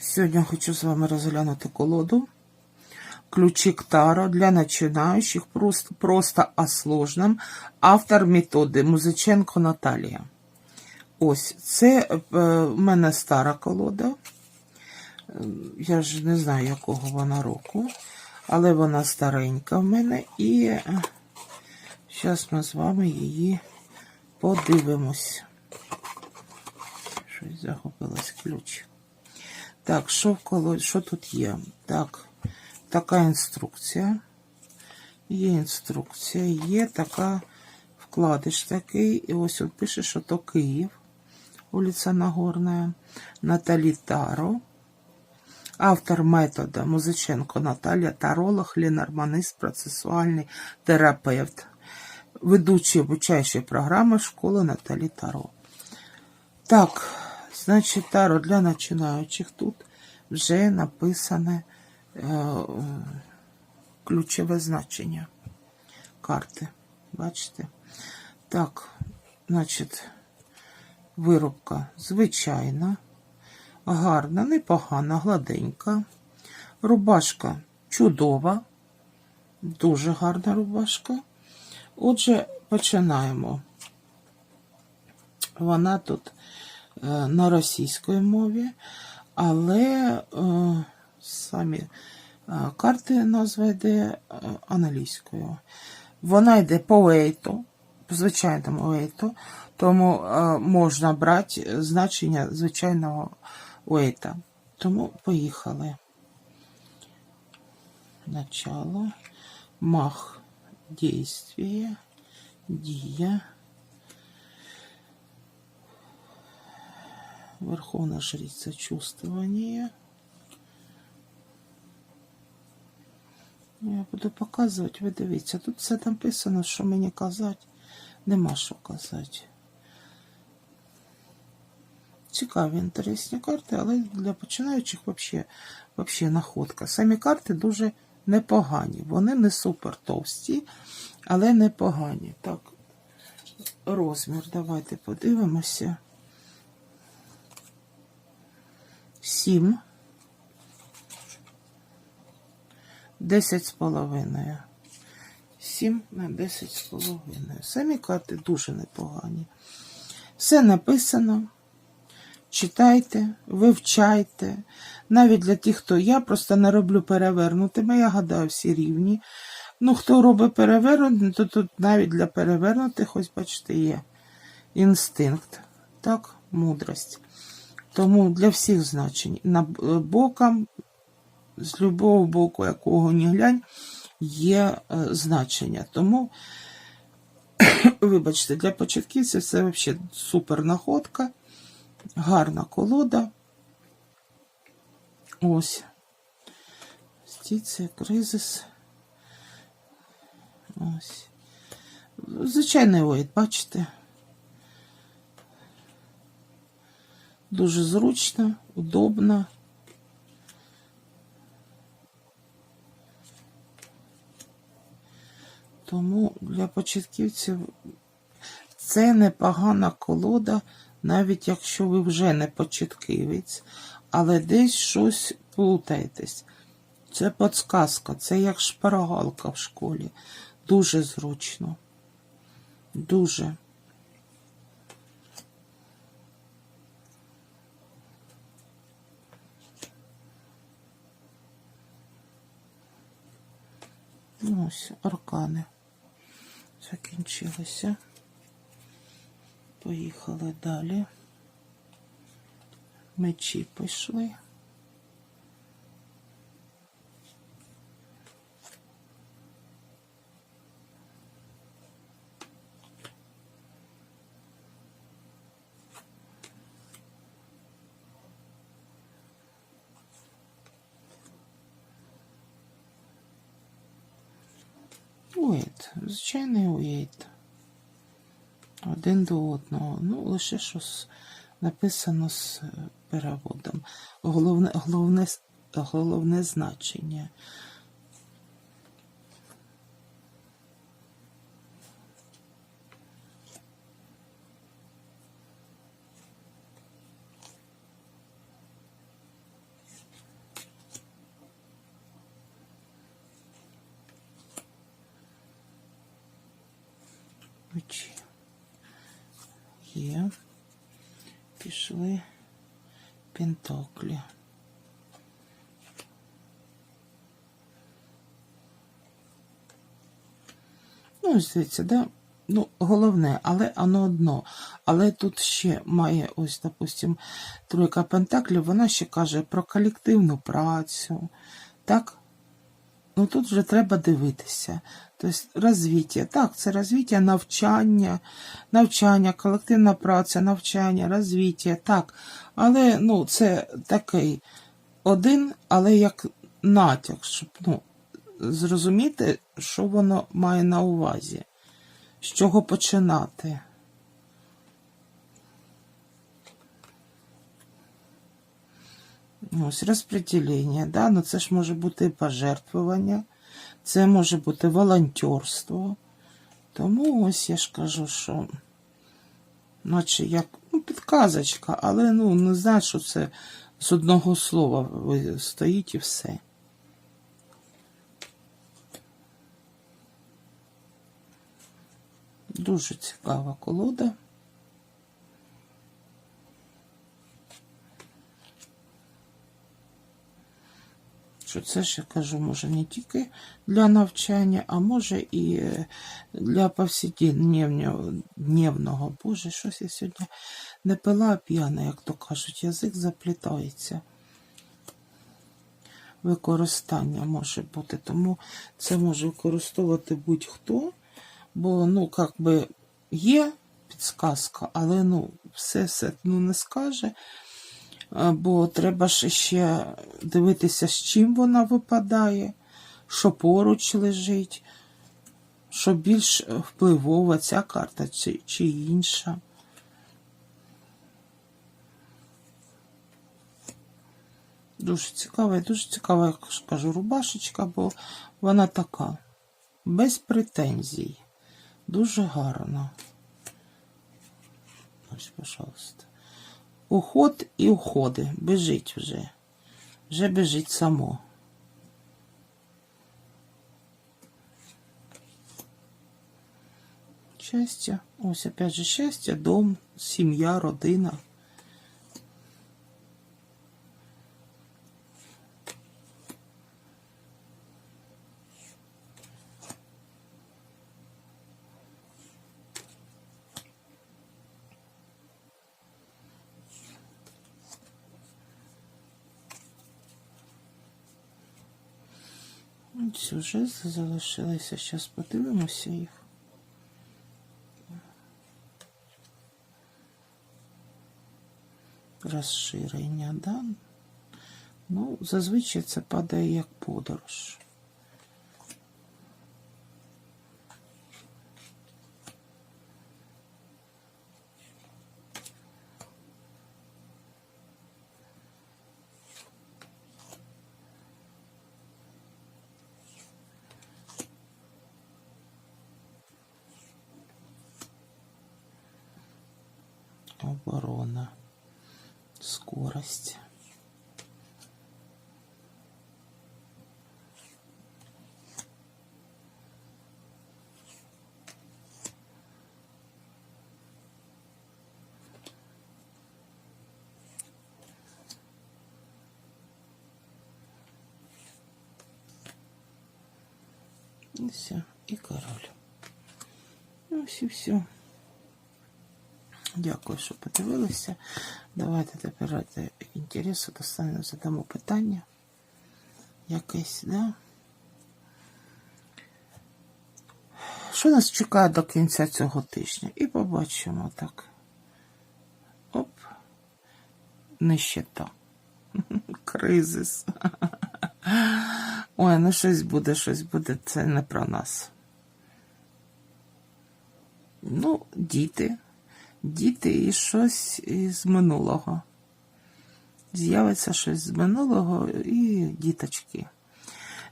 Сьогодні хочу з вами розглянути колоду. Ключик Таро для начинающих, просто, просто о сложном. Автор методи Музиченко Наталія. Ось, це е, в мене стара колода. Е, Я ж не знаю, якого вона року, але вона старенька в мене. І зараз ми з вами її подивимось. Щось загубилось ключ. Так, що, в коло... що тут є? Так, така інструкція. Є інструкція, є така вкладиш такий. І ось тут пише, що то Київ, вулиця Нагорна, Наталі Таро. Автор метода Музиченко Наталія Таролог, лінарманист, процесуальний терапевт, ведучий обучаючої програми школи Наталі Таро. Так, значить, Таро для починаючих тут вже написане е, ключове значення карти. Бачите? Так, значить, виробка звичайна, гарна, непогана, гладенька. Рубашка чудова, дуже гарна рубашка. Отже, починаємо. Вона тут на російській мові, але е, самі е, карти назва йде е, англійською. Вона йде по ейту, по звичайному ейту, тому е, можна брати значення звичайного уейта. Тому поїхали. Начало. Мах. Действие. Дія. Верховна жриця чувствования. Я буду показувати, ви дивіться. Тут все написано, що мені казати. Нема що казати. Цікаві, інтересні карти, але для починаючих взагалі, взагалі находка. Самі карти дуже непогані. Вони не супер товсті, але непогані. Так, розмір, давайте подивимося. 7. 10 з половиною. 7 на 10 з половиною. Самі карти дуже непогані. Все написано. Читайте, вивчайте. Навіть для тих, хто я просто не роблю перевернутими, я гадаю, всі рівні. Ну, хто робить перевернути, то тут навіть для перевернутих, ось бачите, є інстинкт, так, мудрость. Тому для всіх значень на боком, з любого боку, якого не глянь, є е, значення. Тому, вибачте, для початківців це взагалі супер находка, гарна колода. Ось. Стіція, кризис. Ось. Звичайний оїд, бачите? Дуже зручно, удобно. Тому для початківців це непогана колода, навіть якщо ви вже не початківець, але десь щось плутаєтесь. Це подсказка, це як шпаргалка в школі. Дуже зручно. Дуже. Ось аркани закінчилися. Поїхали далі. Мечі пішли. Уейт, звичайний уейт. Один до одного. Ну, лише щось написано з е, переводом. Головне, головне, головне значення. Ключі. Є. Пішли пентаклі. Ну, ось дивіться, да? Ну, головне, але воно одно. Але тут ще має, ось, допустим, тройка пентаклів, вона ще каже про колективну працю. Так? Ну тут вже треба дивитися. Тобто розвиття. Так, це розвиття, навчання, навчання, колективна праця, навчання, розвиття. Так. Але ну, це такий один, але як натяк, щоб ну, зрозуміти, що воно має на увазі, з чого починати. Ось розподілення, да? ну це ж може бути пожертвування, це може бути волонтерство. Тому ось я ж кажу, що наче як ну, підказочка, але ну не знаю, що це з одного слова стоїть і все. Дуже цікава колода. Що це ж я кажу, може не тільки для навчання, а може і е, для повсякденного дневного. Боже, щось я сьогодні не пила п'яна, як то кажуть, язик заплітається. Використання може бути, тому це може використовувати будь-хто, бо, ну, як би є підсказка, але ну, все все ну, не скаже. Бо треба ж ще дивитися, з чим вона випадає, що поруч лежить, що більш впливова ця карта чи, чи інша. Дуже цікава і дуже цікава, як кажу, рубашечка, бо вона така, без претензій. Дуже гарна. Ось, пожалуйста. Уход і уходи. Бежить вже. Вже бежить само. Щастя. Ось опять же щастя, дом, сім'я, родина. Вже залишилися. Зараз подивимося їх. Розширення, да? Ну, зазвичай це падає як подорож. Оборона. Скорость. І все, і король. Ну, ось і все. Дякую, що подивилися. Давайте тепер ради інтересу достанемо задамо питання. Якесь, да? Що нас чекає до кінця цього тижня? І побачимо так. Оп. Нищета. Кризис. Ой, ну щось буде, щось буде. Це не про нас. Ну, діти. Діти і щось із минулого. З'явиться щось з минулого і діточки.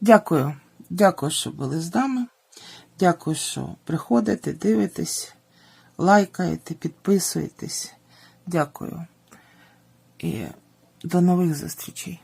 Дякую. Дякую, що були з нами. Дякую, що приходите, дивитесь, лайкаєте, підписуєтесь. Дякую. І до нових зустрічей.